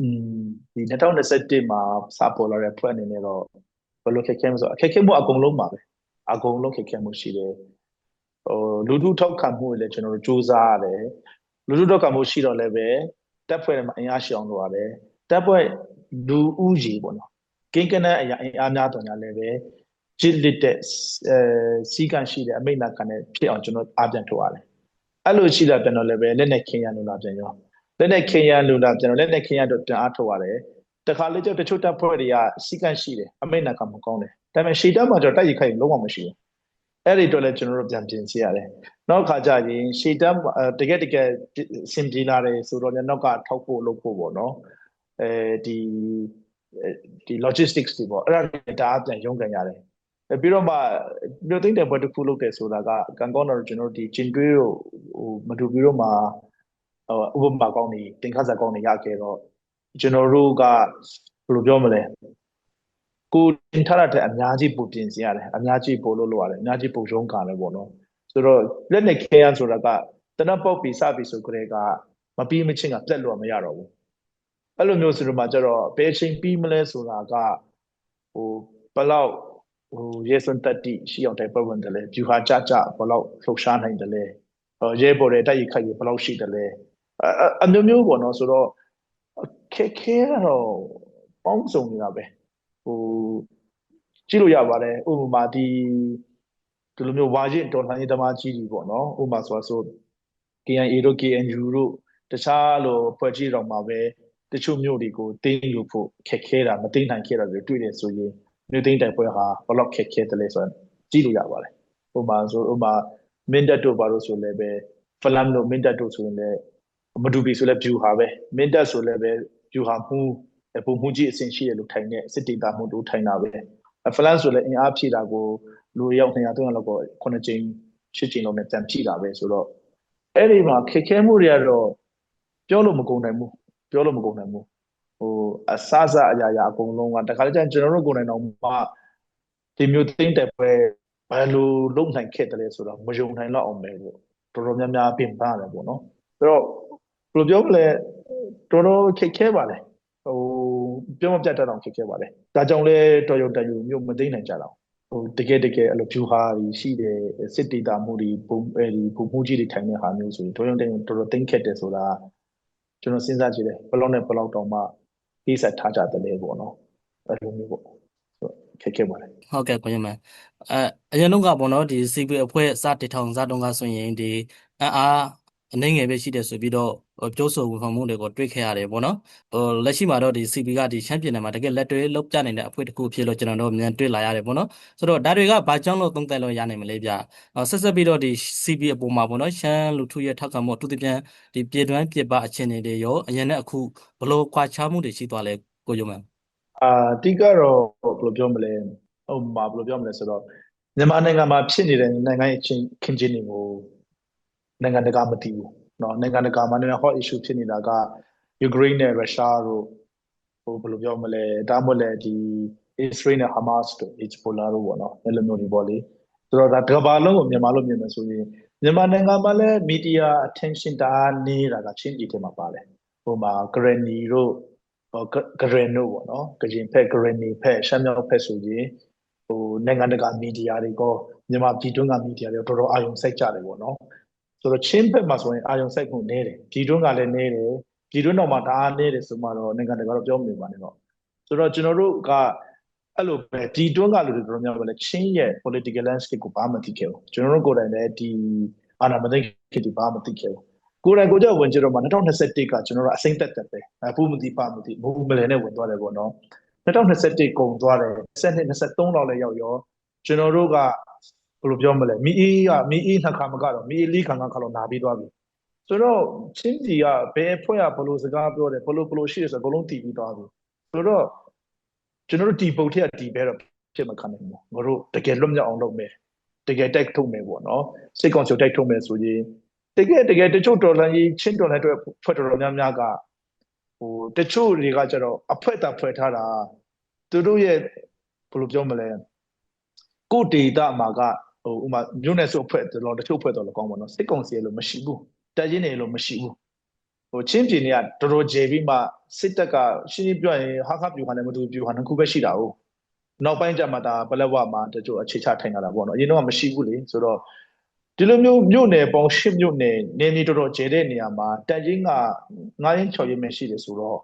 อืมဒီ2021မှာစပေါ်လာတဲ့ဖွဲ့အနေနဲ့တော့ ဘလို့ခက်ခဲမှုဆိုအခက်ခဲမှုအကုန်လုံးပါပဲအကုန်လုံးခက်ခဲမှုရှိတယ်ဟိုလူထုထောက်ခံမှုတွေလည်းကျွန်တော်တို့စူးစမ်းရတယ်လူထုထောက်ခံမှုရှိတော့လည်းပဲတပ်ဖွဲ့မှာအင်အားရှိအောင်လုပ်ရတယ်တပ်ဖွဲ့လူဦးကြီးပေါ့နော်ကင်းကနအရာအင်အားများတော်ညာလည်းပဲကြစ်လက်တဲ့အဲစီကံရှိတဲ့အမိတ်နာခံတဲ့ဖြစ်အောင်ကျွန်တော်အားပြန်ထုတ်ရတယ်အဲ့လိုရှိတာပြန်တော့လည်းပဲလက်နဲ့ခင်းရလို့လာပြန်ရောလက်နဲ့ခင်းရလို့လာပြန်တော့လက်နဲ့ခင်းရတော့ပြန်အားထုတ်ရတယ် တခါလေကျတချို့တပ်ဖွဲ့တွေကစီကံရှိတယ်အမိတ်နာခံမကောင်းတယ်ဒါပေမဲ့ရှေ့တပ်မှာကျတော့တိုက်ရိုက်ခိုက်လုံးဝမရှိဘူးအဲ့ဒီတော့လည်းကျွန်တော်တို့ပြန်ပြင်စီရတယ်နောက်ခါကျရင်ရှေ့တန်းတကယ်တကယ်စင်ပြေလာတယ်ဆိုတော့လည်းနောက်ကထောက်ဖို့လုပ်ဖို့ပေါ့နော်အဲဒီဒီ logistics တွေပေါ့အဲ့ဒါတွေဒါအပြန်ရုန်းကန်ရတယ်ပြီးတော့မှမြို့သိမ်းတဲ့ဘက်တစ်ခုလုပ်တယ်ဆိုတာကကံကောင်းတော့ကျွန်တော်တို့ဒီဂျင်တွေးကိုဟိုမတူပြီးတော့မှဟိုဥပမာကောင်းနေတင်ခါစားကောင်းနေရခဲ့တော့ ကျွန်တော်တို့ကဘယ်လိုပြောမလဲကိုတင်ထားတဲ့အများကြီးပိုပြင်စီရတယ်အများကြီးပိုလို့လို့ရတယ်အများကြီးပိုရုံးကာတယ်ပေါ့နော်ဆိုတော့လက်နဲ့ခဲရန်ဆိုတာကတနပ်ပုတ်ပြီးစပြီးဆိုကြတဲ့ကမပြီးမချင်းကပြက်လို့မရတော့ဘူးအဲ့လိုမျိုးဆိုတော့မှကျတော့ဘယ်ချိန်ပြီးမလဲဆိုတာကဟိုဘလောက်ဟိုရဲစွန်းတက်တိရှိအောင်တိုင်ပတ်ဝင်တယ်လဲဖြူဟာကြကြဘလောက်လှုပ်ရှားနိုင်တယ်လဲဟိုရဲပေါ်တဲ့တိုက်ရိုက်ခိုက်ရဘလောက်ရှိတယ်လဲအမျိုးမျိုးပေါ့နော်ဆိုတော့ ခဲခဲတော့ပေါင်းစုံနေတာပဲဟိုကြည့်လို့ရပါတယ်ဥပမာဒီဒီလိုမျိုးဝါရင့်တော်လှန်ရေးသမားကြီးတွေပေါ့နော်ဥပမာဆိုဆို KNA တို့ KNU တို့တခြားလိုဖွဲ့ကြီးတော်မှာပဲတချို့မျိုးတွေကိုတင်းလို့ဖို့ခက်ခဲတာမတင်းနိုင်ခဲ့တာတွေတွေ့တယ်ဆိုရင်မြို့သိမ်းတိုက်ပွဲဟာဘလောက်ခက်ခဲတယ်လဲဆိုတော့ကြည့်လို့ရပါတယ်ဥပမာဆိုဥပမာမင်းတက်တို့ဘာလို့ဆိုလဲပဲဖလမ်တို့မင်းတက်တို့ဆိုရင်လည်းမတူပီဆိုလဲ view ဟာပဲမင်းတက်ဆိုလဲပဲ view ဟာမှုပုံမှုကြီးအဆင့်ရှိတယ်လို့ထိုင်တဲ့စစ်တေတာမှုတို့ထိုင်တာပဲဖလန်ဆိုလည်းအင်အားဖြည့်တာကိုလူရောက်200 300လောက်ကို9ချိန်10ချိန်လောက်နဲ့ပြန်ဖြည့်တာပဲဆိုတော့အဲ့ဒီမှာခက်ခဲမှုတွေကတော့ပြောလို့မကုန်နိုင်ဘူးပြောလို့မကုန်နိုင်ဘူးဟိုအစစအရာရာအကုန်လုံးကတခါတည်းကျကျွန်တော်တို့ကိုယ်နိုင်တော့မှဒီမျိုးသိမ့်တဲ့ပွဲဘယ်လိုလုပ်နိုင်ခဲ့တယ်လဲဆိုတော့မယုံနိုင်တော့အောင်ပဲလို့တော်တော်များများပြင်ပရတယ်ပေါ့နော်ဆိုတော့ဘယ်လိုပြောမလဲ တော်တော်ခက်ခဲပါလေဟိုပြောမပြတ်တတ်အောင်ခက်ခဲပါလေဒါကြောင့်လဲတော်ရုံတန်ယူမြို့မသိနိုင်ကြတော့ဟိုတကယ်တကယ်အဲ့လိုဖြူဟာကြီးရှိတယ်စစ်တီတာမှုတွေပုံအဲဒီပုံမှုကြီးတွေထိုင်တဲ့ဟာမျိုးဆိုရင်တော်ရုံတန်ယူတော်တော်သိမ့်ခက်တယ်ဆိုတာကျွန်တော်စဉ်းစားကြည့်တယ်ဘလောက်နဲ့ဘလောက်တောင်မှအေးဆက်ထားကြတယ်လေပေါ့နော်အဲ့လိုမျိုးပေါ့ခက်ခဲပါလေဟုတ်ကဲ့ကိုရမန်အဲအရင်တော့ကပေါ့နော်ဒီ CP အဖွဲ့စတည်ထောင်စတုန်းကဆိုရင်ဒီအင်အားအနေငယ်ပဲရှိတယ်ဆိုပြီးတော့ဟို ပြောဆိုဝေဖန်မှုတွေကိုတွေ့ခဲ့ရတယ်ပေါ့နော်ဟိုလက်ရှိမှာတော့ဒီ CP ကဒီချမ်းပြည်နယ်မှာတကယ်လက်တွေ့လောက်ပြနေတဲ့အဖွဲ့တစ်ခုဖြစ်လို့ကျွန်တော်တို့မြန်တွေ့လာရတယ်ပေါ့နော်ဆိုတော့ဒါတွေကဘာကြောင့်လို့သုံးသပ်လို့ရနိုင်မလဲဗျဟိုဆက်ဆက်ပြီးတော့ဒီ CP အပေါ်မှာပေါ့နော်ရှမ်းလူထုရဲ့ထောက်ခံမှုအထူးသဖြင့်ဒီပြည်တွင်းပြည်ပအခြေအနေတွေရောအရင်နဲ့အခုဘယ်လိုကွာခြားမှုတွေရှိသွားလဲကိုရမန်အာအတိကတော့ဘယ်လိုပြောမလဲဟိုမှာဘယ်လိုပြောမလဲဆိုတော့မြန်မာနိုင်ငံမှာဖြစ်နေတဲ့နိုင်ငံရေးချင်းခင်ချင်းတွေကိုနိုင်ငံတကာမသိဘူး နော်နိုင်ငံတကာမှာလည်း hot issue ဖြစ်နေတာက Ukraine နဲ့ Russia တို့ဟိုဘယ်လိုပြောမလဲဒါမှမဟုတ်လည်းဒီ Israel နဲ့ Hamas တို့ Hezbollah တို့ပေါ့နော်အဲ့လိုမျိုးတွေပေါ့လေဆိုတော့ဒါကဘာလုံးကိုမြန်မာလို့မြင်မယ်ဆိုရင်မြန်မာနိုင်ငံမှာလည်း media attention ဒါနေတာကချင်းပြည်ထဲမှာပါတယ်ဟိုမှာ Granny တို့ဟို Granny တို့ပေါ့နော်ကရင်ဖက် Granny ဖက်ရှမ်းမြောက်ဖက်ဆိုရင်ဟိုနိုင်ငံတကာ media တွေကမြန်မာပြည်တွင်းက media တွေတော်တော်အာရုံစိုက်ကြတယ်ပေါ့နော် ဆိုတော့ချင်းဖက်မှာဆိုရင်အာရုံစိုက်မှုနည်းတယ်ပြည်တွင်းကလည်းနည်းတယ်ပြည်တွင်းတော့မှဒါအားနည်းတယ်ဆိုမှတော့နိုင်ငံတကာတော့ပြောမနေပါနဲ့တော့ဆိုတော့ကျွန်တော်တို့ကအဲ့လိုပဲဒီတွန်းကလူတွေတော်တော်များများလည်းချင်းရဲ့ political landscape ကိုဘာမှမသိခဲ့ဘူးကျွန်တော်တို့ကိုယ်တိုင်လည်းဒီအာဏာမသိခေတ်ဒီဘာမှမသိခဲ့ဘူးကိုယ်တိုင်ကိုကြောက်ဝင်ကြတော့မှ2021ကကျွန်တော်တို့အစိမ့်သက်သက်ပဲအခုမသိပါမသိဘူးမလဲနဲ့ဝင်သွားတယ်ပေါ့နော်2021ကုန်သွားတယ်22 23လောက်လည်းရောက်ရောကျွန်တော်တို့က ဘယ်လိုပြောမလဲမီအေးကမီအေးနှစ်ခါမကတော့မီအေးလေးခါခါလောက်နာပြီးသွားပြီဆိုတော့ချင်းကြီးကဘယ်ဖွဲ့ကဘလို့စကားပြောတယ်ဘလို့ဘလို့ရှိတယ်ဆိုတော့ဘလုံးတည်ပြီးသွားပြီဆိုတော့ကျွန်တော်တို့ဒီပုတ်ထက်ဒီဘဲတော့ဖြစ်မခံနိုင်ဘူးငါတို့တကယ်လွတ်မြောက်အောင်လုပ်မယ်တကယ်တိုက်ထုတ်မယ်ပေါ့နော်စိတ်ကောင်းချုပ်တိုက်ထုတ်မယ်ဆိုရင်တကယ်တကယ်တချို့တော်လန်ကြီးချင်းတော်လန်တွေဖွဲ့တော်တော်များများကဟိုတချို့တွေကကျတော့အဖွဲတာဖွဲ့ထားတာသူတို့ရဲ့ဘယ်လိုပြောမလဲကိုဒေတာမှာက ဟိုဥမာမြို့နယ်စုအဖွဲ့တော်တချို့ဖွဲ့တော်လကောင်းပါတော့စစ်ကောင်စီလို့မရှိဘူးတက်ရင်နေလို့မရှိဘူးဟိုချင်းပြည်နယ်ကတော်တော်ကျေပြီးမှစစ်တပ်ကရှင်းရှင်းပြောရင်ဟာခပြူခါနဲ့မတူပြူခါနှစ်ခုပဲရှိတာဟုတ်နောက်ပိုင်းကျမှဒါပလက်ဝမှာတချို့အခြေချထိုင်လာတာပေါ့နော်အရင်တော့မရှိဘူးလေဆိုတော့ဒီလိုမျိုးမြို့နယ်ပေါင်း၈မြို့နယ်နေနေတော်တော်ကျဲတဲ့နေရာမှာတက်ရင်က9ရင်း6ရင်းပဲရှိတယ်ဆိုတော့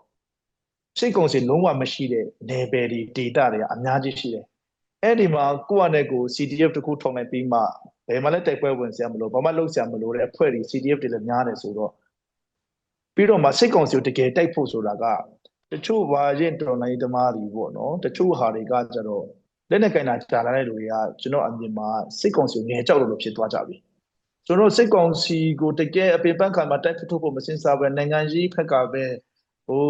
စိတ်ကုံစီလုံးဝမရှိတဲ့နယ်ပယ်တွေဒေတာတွေကအများကြီးရှိတယ် အဲ့ဒီမှာကိုယ့်အနေကို CDF တခုထောင်လိုက်ပြီးမှဘယ်မှလည်းတိုက်ပွဲဝင်စရာမလိုဘာမှလုပ်စရာမလိုတဲ့အဖွဲ့တွေ CDF တွေလည်းများတယ်ဆိုတော့ပြီးတော့မှစိတ်ကုံစီကိုတကယ်တိုက်ဖို့ဆိုတာကတချို့ဘာရင်တော်လိုင်းသမားတွေပေါ့နော်တချို့ဟာတွေကကျတော့လက်နဲ့ကင်တာကြာလာတဲ့လူတွေကကျွန်တော်အမြင်မှာစိတ်ကုံစီကိုငယ်ကြောက်လို့ဖြစ်သွားကြပြီကျွန်တော်စိတ်ကုံစီကိုတကယ်အပင်ပန်းခံမှာတိုက်ထုတ်ဖို့မစင်စားပဲနိုင်ငံကြီးဖက်ကပဲဟို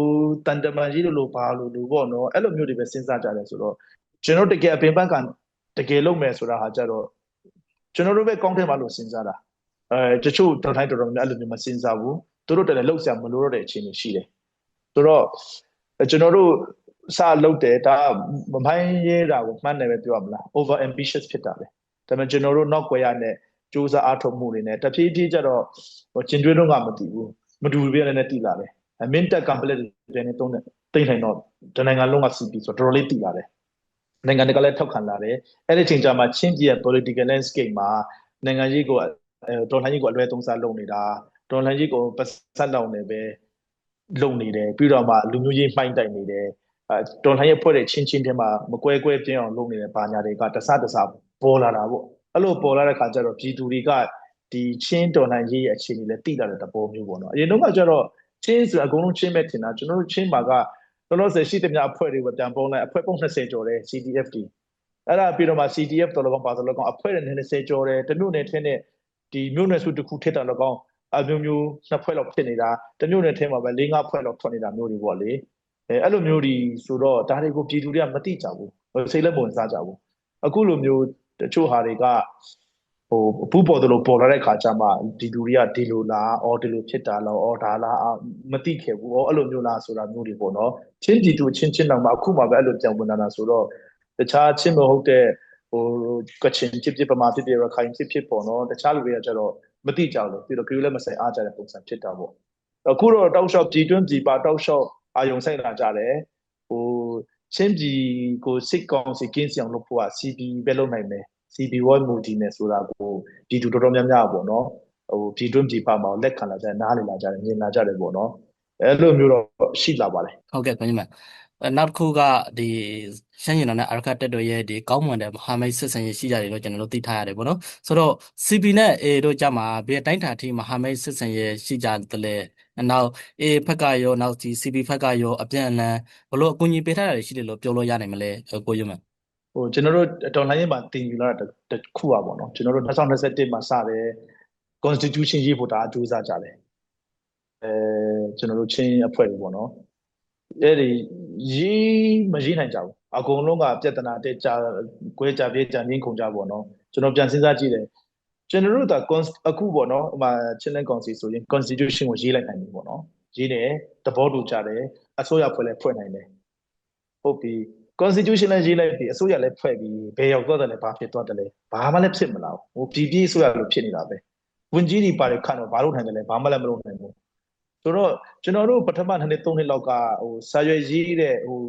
တန်တမန်ကြီးလိုလိုပါလိုလိုပေါ့နော်အဲ့လိုမျိုးတွေပဲစဉ်းစားကြတယ်ဆိုတော့ ကျွန်တော်တကယ်အပင်ပန်းခံတကယ်လုပ်မယ်ဆိုတာဟာကြတော့ကျွန်တော်တို့ပဲကောင်းတယ်မလို့စဉ်းစားတာအဲတချို့တော်တိုင်းတော်တော်များအဲ့လိုမျိုးမစဉ်းစားဘူးသူတို့တလည်းလှုပ်ရှားမလို့ရတဲ့အခြေအနေရှိတယ်ဆိုတော့ကျွန်တော်တို့စလုပ်တယ်ဒါမမိုင်းရဲတာကိုမှန်းတယ်ပဲပြောရမလား over ambitious ဖြစ်တာပဲဒါပေမဲ့ကျွန်တော်တို့နောက်ွယ်ရတဲ့စူးစမ်းအားထုတ်မှုတွေနဲ့တဖြည်းဖြည်းကျတော့ဟိုကျင်ကျွေးတော့ကမတည်ဘူးမတူပြလည်းနဲ့တည်လာတယ်အမင်းတက်ကမ်ပလက်တွေနဲ့တုံးတယ်တိတ်ထိုင်တော့တနိုင်ငံလုံးကစီပီဆိုတော့တော်တော်လေးတည်လာတယ် နိုင်ငံတကာလည်းထောက်ခံလာတယ်အဲ့ဒီချိန်ကျမှချင်းပြည်ရဲ့ political landscape မှာနိုင်ငံရေးကိုတော်လှန်ရေးကိုအလွဲသုံးစားလုပ်နေတာတော်လှန်ရေးကိုပတ်ဆက်လောင်နေပဲလုပ်နေတယ်ပြီးတော့မှလူမျိုးရေးမှိုင်းတိုက်နေတယ်အဲတော်လှန်ရေးဖွဲ့တဲ့ချင်းချင်းတဲမှာမကွဲကွဲပြင်းအောင်လုပ်နေတဲ့ဘာညာတွေကတဆတဆပေါ်လာတာပေါ့အဲ့လိုပေါ်လာတဲ့ခါကျတော့ပြည်သူတွေကဒီချင်းတော်လှန်ရေးရဲ့အခြေအနေလည်းတိလာတဲ့သဘောမျိုးပေါ့နော်အရင်တော့ကကျတော့ချင်းဆိုအကုန်လုံးချင်းပဲထင်တာကျွန်တော်တို့ချင်းမှာက လောလောဆယ်ရှိတဲ့များအဖွဲ့တွေကတန်ပုံလိုက်အဖွဲ့ပုံ20ကျော်တယ် CDF တီအဲ့ဒါပြီးတော့မှ CDF တော်တော်ကောင်းပါတော်တော်ကောင်းအဖွဲ့တွေ20ကျော်တယ်တမျိုးနဲ့ထင်းတဲ့ဒီမျိုးနယ်စုတစ်ခုထစ်တာတော့ကောင်းအမျိုးမျိုးနှစ်ဖွဲ့လောက်ဖြစ်နေတာတမျိုးနဲ့ထင်းမှာပဲ၄၅ဖွဲ့လောက်ထွက်နေတာမျိုးတွေပေါ့လေအဲအဲ့လိုမျိုးတွေဆိုတော့ဒါတွေကိုပြည်သူတွေကမသိကြဘူးစိတ်လက်ဝင်စားကြဘူးအခုလိုမျိုးတချို့ဟာတွေက ဟိုဘူးပေါ်တယ်လို့ပေါ်လာတဲ့ခါကျမှဒီလူတွေကဒီလိုလားအော်ဒီလိုဖြစ်တာလားအော်ဒါလားမသိခဲ့ဘူးအော်အဲ့လိုမျိုးလားဆိုတာမျိုးတွေပေါ့နော်ချင်းဒီတူချင်းချင်းတော့မှအခုမှပဲအဲ့လိုပြန်ဝင်လာတာဆိုတော့တခြားချင်းမဟုတ်တဲ့ဟိုကချင်ဖြစ်ဖြစ်ပမာဖြစ်ဖြစ်ရခိုင်ဖြစ်ဖြစ်ပေါ့နော်တခြားလူတွေကကျတော့မသိကြဘူးလို့ပြီးတော့ crew လည်းမဆိုင်အားကြတဲ့ပုံစံဖြစ်တာပေါ့အခုတော့တောက်လျှောက်ပြည်တွင်းပြည်ပတောက်လျှောက်အာယုံဆိုင်လာကြတယ်ဟိုချင်းပြည်ကိုစစ်ကောင်စီကင်းစီအောင်လုပ်ဖို့က CP ပဲလုပ်နိုင်မယ် CP wall မူတည်မယ်ဆိုတာကိုပြည်သူတော်တော်များများပေါ့နော်ဟိုပြည်တွင်းပြည်ပမှာလက်ခံလာကြတယ်နားလည်လာကြတယ်မြင်လာကြတယ်ပေါ့နော်အဲ့လိုမျိုးတော့ရှိလာပါတယ်ဟုတ်ကဲ့ကိုကြီးမအဲနောက်တစ်ခုကဒီရှမ်းပြည်နယ်နဲ့အာရခတက်တော်ရဲ့ဒီကောင်းမွန်တဲ့မဟာမိတ်ဆက်ဆံရေးရှိကြတယ်လို့ကျွန်တော်တို့သိထားရတယ်ပေါ့နော်ဆိုတော့ CP နဲ့ A တို့ကြမှာဘယ်အတိုင်းအတာထိမဟာမိတ်ဆက်ဆံရေးရှိကြတယ်လဲနောက် A ဘက်ကရောနောက်ဒီ CP ဘက်ကရောအပြန်အလှန်ဘလို့အကူအညီပေးထားတာတွေရှိတယ်လို့ပြောလို့ရနိုင်မလဲကိုကြီးမ ဟိုကျွန်တော်တို့တော်လိုင်းရေးမှာတင်ယူလာတာတစ်ခုပါပေါ့နော်ကျွန်တော်တို့2021မှာစတယ် constitution ရေးဖို့ဒါအကျိုးစားကြတယ်အဲကျွန်တော်တို့ချင်းအဖွဲ့တွေပေါ့နော်အဲ့ဒီရေးမရေးနိုင်ကြဘူးအကုန်လုံးကပြဿနာတက်ကြကွဲကြပြေးကြငင်းခုန်ကြပေါ့နော်ကျွန်တော်ပြန်စဉ်းစားကြည့်တယ်ကျွန်တော်တို့ကအခုပေါ့နော်ဟိုမှာချင်းလန်ကောင်စီဆိုရင် constitution ကိုရေးလိုက်နိုင်ပြီပေါ့နော်ရေးတယ်သဘောတူကြတယ်အစိုးရဖွဲ့လဲဖွဲ့နိုင်တယ်ဟုတ်ပြီ constitution လည်းရေးလိုက်ပြီအစိုးရလည်းဖွဲ့ပြီးဘယ်ရောက်သွားတယ်လဲဘာဖြစ်သွားတယ်လဲဘာမှလည်းဖြစ်မလာဘူးဟိုပြည်ပြည်အစိုးရလိုဖြစ်နေတာပဲဝင်ကြီးတွေပါတယ်ခန့်တော့ဘာလို့နိုင်တယ်လဲဘာမှလည်းမလုပ်နိုင်ဘူးဆိုတော့ကျွန်တော်တို့ပထမနှစ်နှစ်သုံးနှစ်လောက်ကဟိုစာရွက်ရေးတဲ့ဟို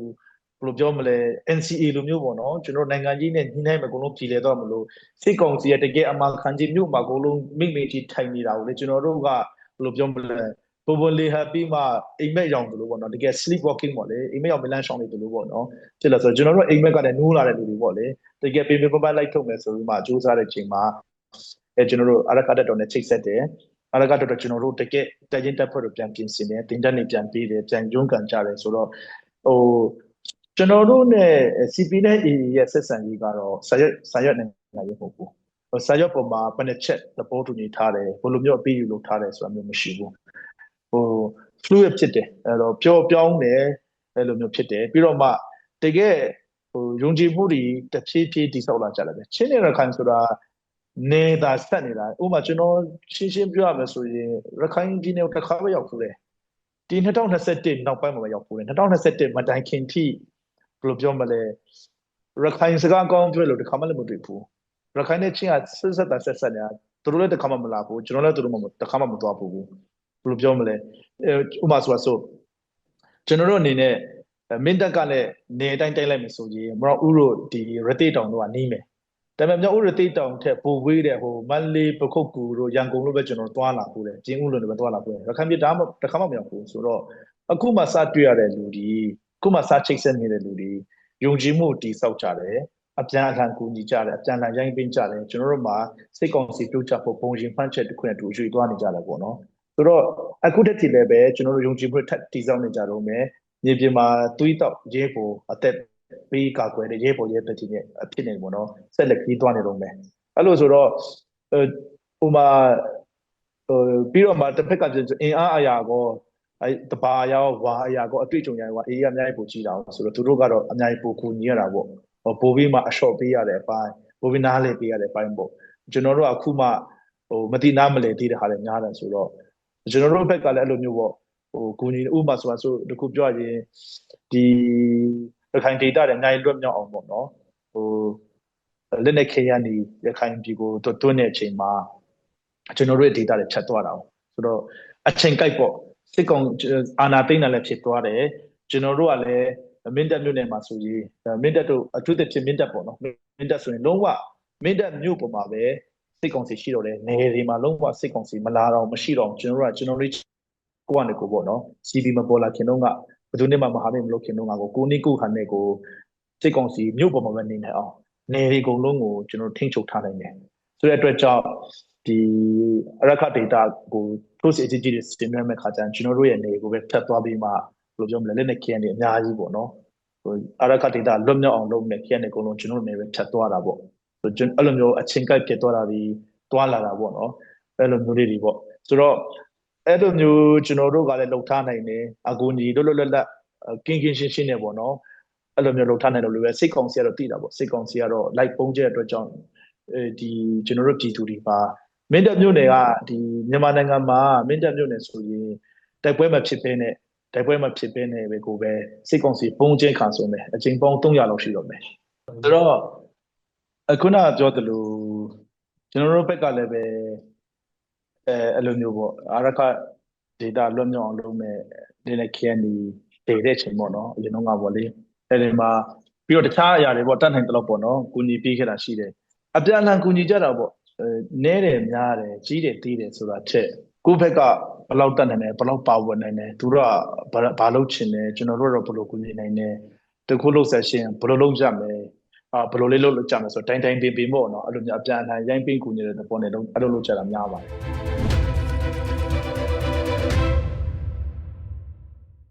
ဘယ်လိုပြောမလဲ NCA လိုမျိုးပေါ့နော်ကျွန်တော်နိုင်ငံကြီးနဲ့ညှိနှိုင်းမယ်အကုန်လုံးပြည်လဲတော့မလို့စစ်ကောင်စီရဲ့တကယ်အမှန်ခံကြီးမြို့မှာအကုန်လုံးမိမိကြီးထိုင်နေတာကိုလေကျွန်တော်တို့ကဘယ်လိုပြောမလဲ ပုံပုံလေးဟာပြီးမှအိမ်မက်ရောင်တယ်လို့ပေါ့နော်တကယ် sleep walking ပေါ့လေအိမ်မက်ရောင်မလန်းရှောင်းနေတယ်လို့ပေါ့နော်ဖြစ်လာဆိုတော့ကျွန်တော်တို့အိမ်မက်ကလည်းနိုးလာတဲ့လူတွေပေါ့လေတကယ်ပြင်ပြပပလိုက်ထုတ်မယ်ဆိုပြီးမှစူးစမ်းတဲ့ချိန်မှာအဲကျွန်တော်တို့အရကတ်တော်နဲ့ချိတ်ဆက်တယ်အရကတ်တော်ကျွန်တော်တို့တကယ်တရင်တက်ဖွဲ့တို့ပြန်ပြင်ဆင်တယ်တင်တက်နေပြန်ပြီးတယ်ပြန်ရုန်းကန်ကြတယ်ဆိုတော့ဟိုကျွန်တော်တို့နဲ့ CP နဲ့ AA ရဲ့ဆက်ဆံရေးကတော့ဆာရွက်ဆာရွက်နိုင်ငံရေးမဟုတ်ဘူးဆာရွက်ပေါ်မှာဘယ်နှချက်သဘောတူညီထားတယ်ဘယ်လိုမျိုးအပြီးယူလုပ်ထားတယ်ဆိုတာမျိုးမရှိဘူး ဟို fluid ဖြစ်တယ်အဲ့တော့ပျော်ပြောင်းတယ်အဲ့လိုမျိုးဖြစ်တယ်ပြီးတော့မှတကယ်ဟိုယုံကြည်မှုတွေတဖြည်းဖြည်းတည်ဆောက်လာကြတယ်ပဲချင်းနေရခိုင်ဆိုတာနေတာဆက်နေတာဥပမာကျွန်တော်ရှင်းရှင်းပြောရမယ်ဆိုရင်ရခိုင်ပြည်နယ်တစ်ခါပဲရောက်ဖူးတယ်ဒီ2021နောက်ပိုင်းမှာရောက်ဖူးတယ်2021မတိုင်ခင်ထိဘယ်လိုပြောမလဲရခိုင်စကားကောင်းပြောလို့တစ်ခါမှလည်းမတွေ့ဘူးရခိုင်နဲ့ချင်းကဆက်ဆက်တာဆက်ဆက်နေတာသူတို့လည်းတစ်ခါမှမလာဘူးကျွန်တော်လည်းသူတို့မှတစ်ခါမှမသွားဘူး ဘယ်လိုပြောမလဲဥပမာဆိုဆိုကျွန်တော်တို့အနေနဲ့မင်းတက်ကလည်းနေတိုင်းတိုင်းလိုက်မယ်ဆိုရင်မတော်ဥတို့ဒီရတိတောင်တို့ကနေမယ်ဒါပေမဲ့မြောက်ဥရတိတောင်ထက်ပိုဝေးတဲ့ဟိုမန္တလေးပခုတ်ကူတို့ရန်ကုန်တို့ပဲကျွန်တော်သွားလာဖို့လေကျင်းဥလုံးတွေပဲသွားလာဖို့ရခိုင်ပြည်ဒါမှတစ်ခါမှမရောက်ဘူးဆိုတော့အခုမှစတွေ့ရတဲ့လူဒီအခုမှစချိတ်ဆက်နေတဲ့လူဒီယုံကြည်မှုတည်ဆောက်ကြတယ်အပြန်အလှန်ကူညီကြတယ်အပြန်အလှန်ရိုင်းပင်းကြတယ်ကျွန်တော်တို့မှာစိတ်ကောင်းစီပြုတ်ချဖို့ပုံရှင်ဖန်ချက်တစ်ခုနဲ့တူရွှေ့သွားနေကြတယ်ပေါ့နော် ဆိုတော့အခုတက်ထီလည်းပဲကျွန်တော်တို့ယုံကြည်မှုထက်တည်ဆောက်နေကြတော့မယ်မြေပြင်မှာသွေးတောက်ရဲဖို့အသက်ပေးကာကွယ်တဲ့ရဲပေါ်ရဲပတ်တီနဲ့အဖြစ်နေပေါ့နော်ဆက်လက်ကြီးသွားနေတော့မယ်အဲ့လိုဆိုတော့ဟိုမှာဟိုပြီးတော့မှတစ်ဖက်ကအင်အားအရာကောအဲတဘာရောဝါအရာကောအတွေ့အကြုံရောအေးအများကြီးပိုကြည့်တာဆိုတော့သူတို့ကတော့အများကြီးပိုကူညီရတာပေါ့ဟိုပိုပြီးမှအလျှော့ပေးရတဲ့အပိုင်းပိုပြီးနားလည်ပေးရတဲ့အပိုင်းပေါ့ကျွန်တော်တို့အခုမှဟိုမတိနားမလဲသေးတဲ့ဟာလည်းများတယ်ဆိုတော့ ကျွန်တော်တို့ဘက်ကလည်းအဲ့လိုမျိုးပေါ့ဟိုကိုကြီးဥပမာဆိုတာဆိုတခုပြောရင်ဒီရခိုင်ဒေတာတွေနိုင်လွတ်မြောက်အောင်ပေါ့နော်ဟိုလက်နဲ့ခေရနေရခိုင်ပြည်ကိုတွန်းတဲ့အချိန်မှာကျွန်တော်တို့ရဲ့ဒေတာတွေဖြတ်သွားတာ哦ဆိုတော့အချိန်ကိုက်ပေါ့စစ်ကောင်အာနာသိန်းလည်းဖြစ်သွားတယ်ကျွန်တော်တို့ကလည်းမင်းတပ်မြို့နယ်မှာဆိုရင်မင်းတပ်တို့အထူးသဖြင့်မင်းတပ်ပေါ့နော်မင်းတပ်ဆိုရင်လုံးဝမင်းတပ်မြို့ပေါ်မှာပဲ စိတ်ကောင်စီရှိတော့တယ်နေတွေမှာလုံးဝစိတ်ကောင်စီမလာတော့မရှိတော့ကျွန်တော်တို့ကကျွန်တော်တို့ကိုကနေကိုပေါ့နော် CB မပေါ်လာခင်တော့ကဘယ်သူနဲ့မှမဟာမိတ်မလုပ်ခင်တော့ကကိုကိုနိကိုခန်နဲ့ကိုစိတ်ကောင်စီမြို့ပေါ်မှာပဲနေနေအောင်နေတွေအကုန်လုံးကိုကျွန်တော်ထိန်းချုပ်ထားနိုင်တယ်ဆိုတဲ့အတွက်ကြောင့်ဒီအရခဒေတာကို close agency တွေတင်ရမယ့်ခါကျရင်ကျွန်တော်တို့ရဲ့နေကိုပဲဖြတ်သွားပြီးမှဘယ်လိုပြောမလဲလက်နဲ့ KN တွေအများကြီးပေါ့နော်ဟိုအရခဒေတာလွတ်မြောက်အောင်လုပ်နေ KN တွေအကုန်လုံးကျွန်တော်တို့နေပဲဖြတ်သွားတာပေါ့ ဆိုကျွန်အဲ့လိုမျိုးအချင်းကိုက်ဖြစ်သွားတာဒီသွားလာတာပေါ့နော်အဲ့လိုမျိုးလေးတွေပေါ့ဆိုတော့အဲ့လိုမျိုးကျွန်တော်တို့ကလည်းလှုပ်ထားနိုင်တယ်အကူညီလွတ်လွတ်လပ်လပ်ကင်းကင်းရှင်းရှင်းနေပေါ့နော်အဲ့လိုမျိုးလှုပ်ထားနိုင်လို့လည်းစိတ်ကောင်စီကတော့တည်တာပေါ့စိတ်ကောင်စီကတော့ like ပုံကျတဲ့အတွက်ကြောင့်အဲဒီကျွန်တော်တို့ပြည်သူတွေပါမင်းတပ်မြို့နယ်ကဒီမြန်မာနိုင်ငံမှာမင်းတပ်မြို့နယ်ဆိုရင်တိုက်ပွဲမဖြစ်ဘဲနဲ့တိုက်ပွဲမဖြစ်ဘဲနဲ့ပဲကိုပဲစိတ်ကောင်စီပုံကျဲခံဆိုမယ်အချိန်ပေါင်း300လောက်ရှိတော့မယ်ဆိုတော့ အခုနပြောသလိုကျွန်တော်တို့ဘက်ကလည်းပဲအဲအဲ့လိုမျိုးပေါ့အာရခ data လွတ်မြောက်အောင်လုပ်မဲ့ဒီနဲ့ KNI တည်တဲ့အချိန်ပေါ့နော်အရင်တော့ကပေါ့လေအဲဒီမှာပြီးတော့တခြားအရာတွေပေါ့တတ်နိုင်တဲ့လောက်ပေါ့နော်ကူညီပေးခဲ့တာရှိတယ်အပြန်အလှန်ကူညီကြတာပေါ့အဲနဲတယ်များတယ်ကြီးတယ်သေးတယ်ဆိုတာချက်ကိုယ့်ဘက်ကဘယ်လောက်တတ်နိုင်တယ်ဘယ်လောက်ပါဝင်နိုင်တယ်သူတို့ကဘာဘာလုပ်ချင်တယ်ကျွန်တော်တို့ကတော့ဘယ်လိုကူညီနိုင်တယ်တခုလို့ဆက်ရှင်ဘယ်လိုလုပ်ကြမလဲ အာဘယ်လိုလေးလုပ်လို့ကြမယ်ဆိုတော့တိုင်းတိုင်းပင်ပင်ပေါ့နော်အဲ့လိုမျိုးအပြန်အလှန်ရိုင်းပင်းကူညီတဲ့ပုံနဲ့တော့အဲ့လိုလုပ်ကြတာများပါတယ်